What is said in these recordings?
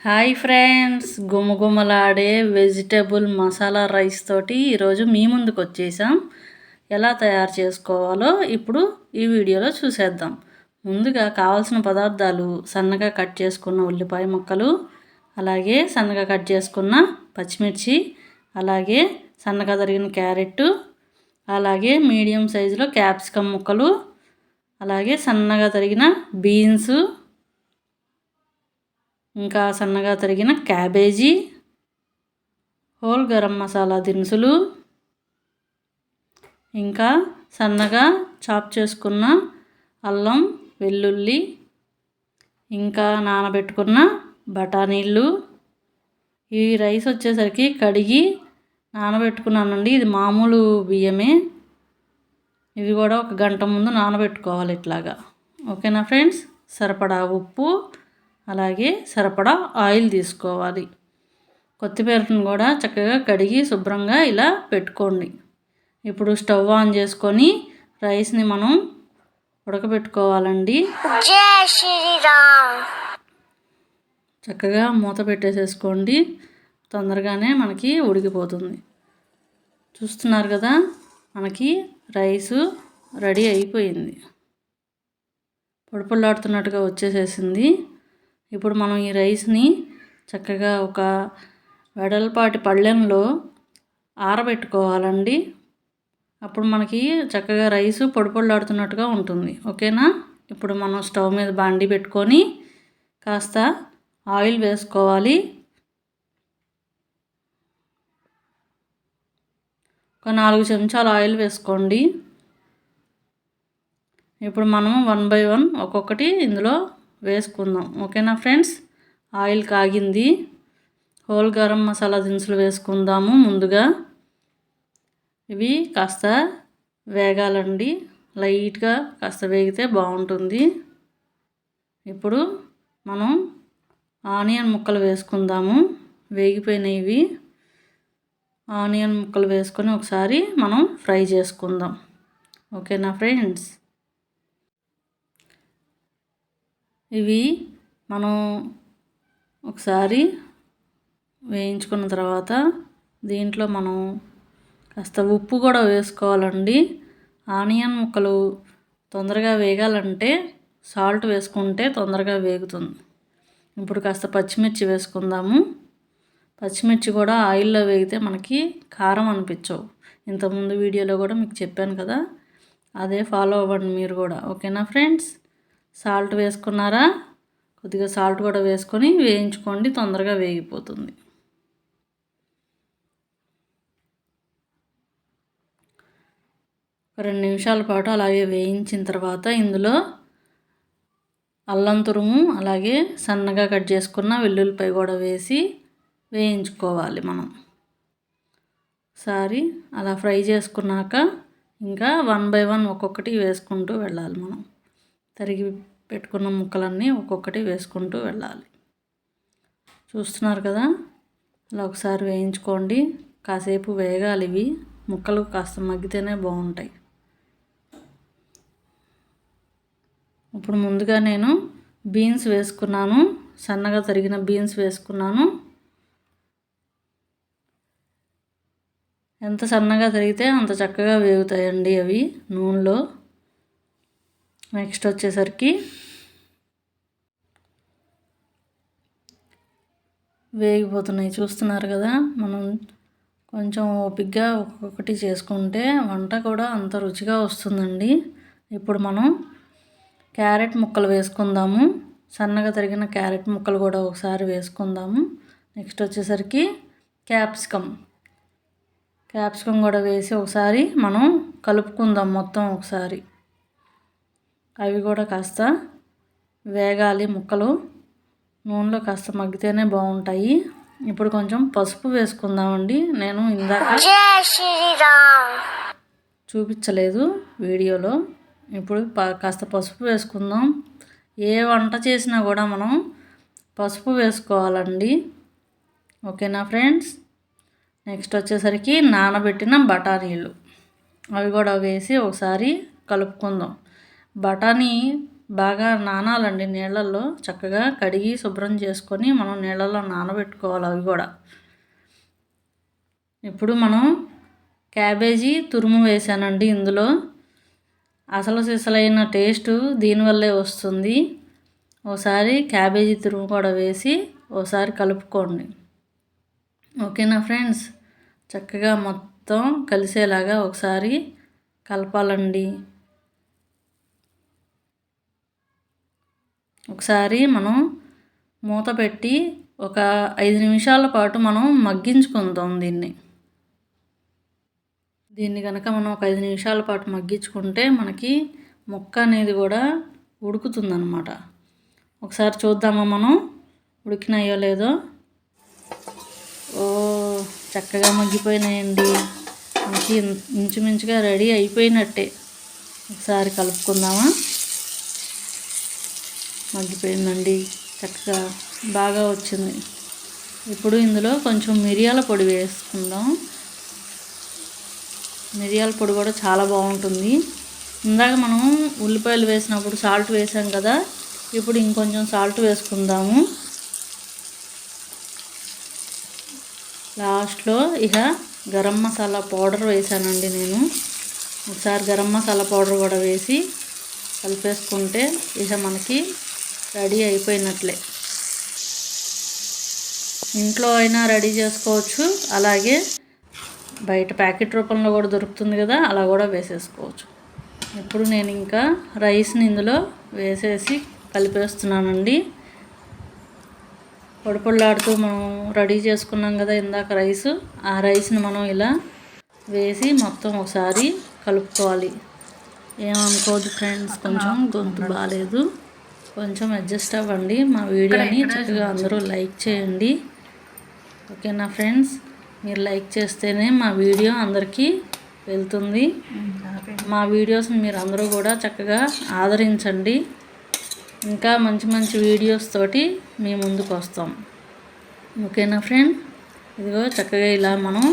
Hi friends గుమగుమలాడే vegetable masala rice తోటి ఈరోజు మీ ముందుకు వచ్చేసాం. ఎలా తయారు చేసుకోవాలో ఇప్పుడు ఈ వీడియోలో చూసేద్దాం. ముందుగా కావాల్సిన పదార్థాలు సన్నగా కట్ చేసుకున్న ఉల్లిపాయ ముక్కలు అలాగే సన్నగా కట్ చేసుకున్న పచ్చిమిర్చి అలాగే సన్నగా తరిగిన క్యారెట్ అలాగే మీడియం సైజులో క్యాప్సికమ్ ముక్కలు అలాగే సన్నగా తరిగిన బీన్స్ ఇంకా సన్నగా తరిగిన క్యాబేజీ హోల్ గరం మసాలా దినుసులు ఇంకా సన్నగా చాప్ చేసుకున్న అల్లం వెల్లుల్లి ఇంకా నానబెట్టుకున్న బఠానీళ్ళు ఈ రైస్ వచ్చేసరికి కడిగి నానబెట్టుకున్నానండి. ఇది మామూలు బియ్యమే. ఇవి కూడా ఒక గంట ముందు నానబెట్టుకోవాలి ఇట్లాగా. ఓకేనా ఫ్రెండ్స్? సరిపడా ఉప్పు. అలాగే సరిపడా ఆయిల్ తీసుకోవాలి. కొత్తిమీరను కూడా చక్కగా కడిగి శుభ్రంగా ఇలా పెట్టుకోండి. ఇప్పుడు స్టవ్ ఆన్ చేసుకొని రైస్ని మనం ఉడకబెట్టుకోవాలండి. చక్కగా మూత పెట్టేసేసుకోండి. తొందరగానే మనకి ఉడికిపోతుంది. చూస్తున్నారు కదా మనకి రైసు రెడీ అయిపోయింది. పొడిపొళ్ళాడుతున్నట్టుగా వచ్చేసేసింది. ఇప్పుడు మనం ఈ రైస్ని చక్కగా ఒక వెడల్పాటి పళ్ళెంలో ఆరబెట్టుకోవాలండి. అప్పుడు మనకి చక్కగా రైస్ పొడిపొడిలాడుతున్నట్టుగా ఉంటుంది. ఓకేనా? ఇప్పుడు మనం స్టవ్ మీద బాండి పెట్టుకొని కాస్త ఆయిల్ వేసుకోవాలి. ఒక నాలుగు చెంచాలు ఆయిల్ వేసుకోండి. ఇప్పుడు మనం వన్ బై వన్ ఒక్కొక్కటి ఇందులో వేసుకుందాం. ఓకేనా ఫ్రెండ్స్? ఆయిల్ కాగింది. హోల్ గరం మసాలా దినుసులు వేసుకుందాము ముందుగా. ఇవి కాస్త వేగాలండి. లైట్గా కాస్త వేగితే బాగుంటుంది. ఇప్పుడు మనం ఆనియన్ ముక్కలు వేసుకుందాము. వేగిపోయినవి ఆనియన్ ముక్కలు వేసుకొని ఒకసారి మనం ఫ్రై చేసుకుందాం. ఓకేనా ఫ్రెండ్స్? ఇవి మనం ఒకసారి వేయించుకున్న తర్వాత దీంట్లో మనం కాస్త ఉప్పు కూడా వేసుకోవాలండి. ఆనియన్ ముక్కలు తొందరగా వేగాలంటే సాల్ట్ వేసుకుంటే తొందరగా వేగుతుంది. ఇప్పుడు కాస్త పచ్చిమిర్చి వేసుకుందాము. పచ్చిమిర్చి కూడా ఆయిల్లో వేగితే మనకి కారం అనిపించవు. ఇంతకుముందు వీడియోలో కూడా మీకు చెప్పాను కదా అదే ఫాలో అవ్వండి మీరు కూడా. ఓకేనా ఫ్రెండ్స్? సాల్ట్ వేసుకున్నారా? కొద్దిగా సాల్ట్ కూడా వేసుకొని వేయించుకోండి తొందరగా వేగిపోతుంది. రెండు నిమిషాల పాటు అలాగే వేయించిన తర్వాత ఇందులో అల్లం తురుము అలాగే సన్నగా కట్ చేసుకున్న వెల్లుల్లిపాయ కూడా వేసి వేయించుకోవాలి మనం. సారి అలా ఫ్రై చేసుకున్నాక ఇంకా వన్ బై వన్ ఒక్కొక్కటి వేసుకుంటూ వెళ్ళాలి మనం. తరిగి పెట్టుకున్న ముక్కలన్నీ ఒక్కొక్కటి వేసుకుంటూ వెళ్ళాలి. చూస్తున్నారు కదా? అలా ఒకసారి వేయించుకోండి. కాసేపు వేగాలి ఇవి. ముక్కలు కాస్త మగ్గితేనే బాగుంటాయి. ఇప్పుడు ముందుగా నేను బీన్స్ వేసుకున్నాను. సన్నగా తరిగిన బీన్స్ వేసుకున్నాను. ఎంత సన్నగా తరిగితే అంత చక్కగా వేగుతాయండి అవి నూనెలో. నెక్స్ట్ వచ్చేసరికి వేగిపోతున్నాయి చూస్తున్నారు కదా? మనం కొంచెం ఓపిక్గా ఒక్కొక్కటి చేసుకుంటే వంట కూడా అంత రుచిగా వస్తుందండి. ఇప్పుడు మనం క్యారెట్ ముక్కలు వేసుకుందాము. సన్నగా తరిగిన క్యారెట్ ముక్కలు కూడా ఒకసారి వేసుకుందాము. నెక్స్ట్ వచ్చేసరికి క్యాప్సికమ్ క్యాప్సికమ్ కూడా వేసి ఒకసారి మనం కలుపుకుందాం మొత్తం ఒకసారి. అవి కూడా కాస్త వేగాలి ముక్కలు. నూనెలో కాస్త మగ్గితేనే బాగుంటాయి. ఇప్పుడు కొంచెం పసుపు వేసుకుందామండి. నేను ఇందాక చూపించలేదు వీడియోలో. ఇప్పుడు కాస్త పసుపు వేసుకుందాం. ఏ వంట చేసినా కూడా మనం పసుపు వేసుకోవాలండి. ఓకేనా ఫ్రెండ్స్? నెక్స్ట్ వచ్చేసరికి నానబెట్టిన బఠానీలు. అవి కూడా వేసి ఒకసారి కలుపుకుందాం. బఠానీ బాగా నానాలండి నీళ్ళల్లో. చక్కగా కడిగి శుభ్రం చేసుకొని మనం నీళ్ళల్లో నానబెట్టుకోవాలి అవి కూడా. ఇప్పుడు మనం క్యాబేజీ తురుము వేసానండి ఇందులో. అసలు సిసలైన టేస్ట్ దీనివల్లే వస్తుంది. ఓసారి క్యాబేజీ తురుము కూడా వేసి ఓసారి కలుపుకోండి. ఓకేనా ఫ్రెండ్స్? చక్కగా మొత్తం కలిసేలాగా ఒకసారి కలపాలండి. ఒకసారి మనం మూత పెట్టి ఒక ఐదు నిమిషాల పాటు మనం మగ్గించుకుందాం దీన్ని. దీన్ని కనుక మనం ఒక ఐదు నిమిషాల పాటు మగ్గించుకుంటే మనకి ముక్క అనేది కూడా ఉడుకుతుందన్నమాట. ఒకసారి చూద్దామా మనం ఉడికినాయో లేదో? ఓ చక్కగా మగ్గిపోయినాయండి. మనకి ఇంచుమించుగా రెడీ అయిపోయినట్టే. ఒకసారి కలుపుకుందామా? మగ్గిపోయిందండి. చక్కగా బాగా వచ్చింది. ఇప్పుడు ఇందులో కొంచెం మిరియాల పొడి వేసుకుందాం. మిరియాల పొడి కూడా చాలా బాగుంటుంది. ఇందాక మనం ఉల్లిపాయలు వేసినప్పుడు సాల్ట్ వేసాం కదా. ఇప్పుడు ఇంకొంచెం సాల్ట్ వేసుకుందాము. లాస్ట్లో ఇక గరం మసాలా పౌడర్ వేసానండి నేను. ఒకసారి గరం మసాలా పౌడర్ కూడా వేసి కలిపేసుకుంటే ఇక మనకి రెడీ అయిపోయినట్లే. ఇంట్లో అయినా రెడీ చేసుకోవచ్చు. అలాగే బయట ప్యాకెట్ రూపంలో కూడా దొరుకుతుంది కదా అలా కూడా వేసేసుకోవచ్చు. ఇప్పుడు నేను ఇంకా రైస్ని ఇందులో వేసేసి కలిపేస్తున్నానండి. పొడిపొళ్ళాడుతూ మనం రెడీ చేసుకున్నాం కదా ఇందాక రైస్. ఆ రైస్ని మనం ఇలా వేసి మొత్తం ఒకసారి కలుపుకోవాలి. ఏమనుకోదు ఫ్రెండ్స్ కొంచెం గొంతు బాగాలేదు. కొంచెం అడ్జస్ట్ అవ్వండి. మా వీడియోని చక్కగా అందరూ లైక్ చేయండి. ఓకేనా ఫ్రెండ్స్ మీరు లైక్ చేస్తేనే మా వీడియో అందరికీ వెళ్తుంది. మా వీడియోస్ని మీరు అందరూ కూడా చక్కగా ఆదరించండి. ఇంకా మంచి మంచి వీడియోస్ తోటి మీ ముందుకు వస్తాం. ఓకేనా ఫ్రెండ్ ఇదిగో చక్కగా ఇలా మనం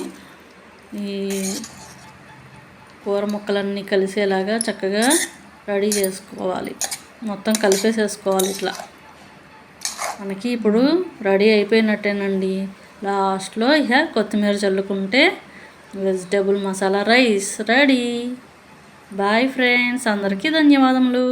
ఈ కూర ముక్కలన్నీ కలిసేలాగా చక్కగా రెడీ చేసుకోవాలి. మొత్తం కలిపేసేసుకోవాలి ఇట్లా. మనకి ఇప్పుడు రెడీ అయిపోయినట్టేనండి. లాస్ట్లో ఇక కొత్తిమీర చల్లుకుంటే vegetable masala rice ready. Bye friends అందరికీ ధన్యవాదములు.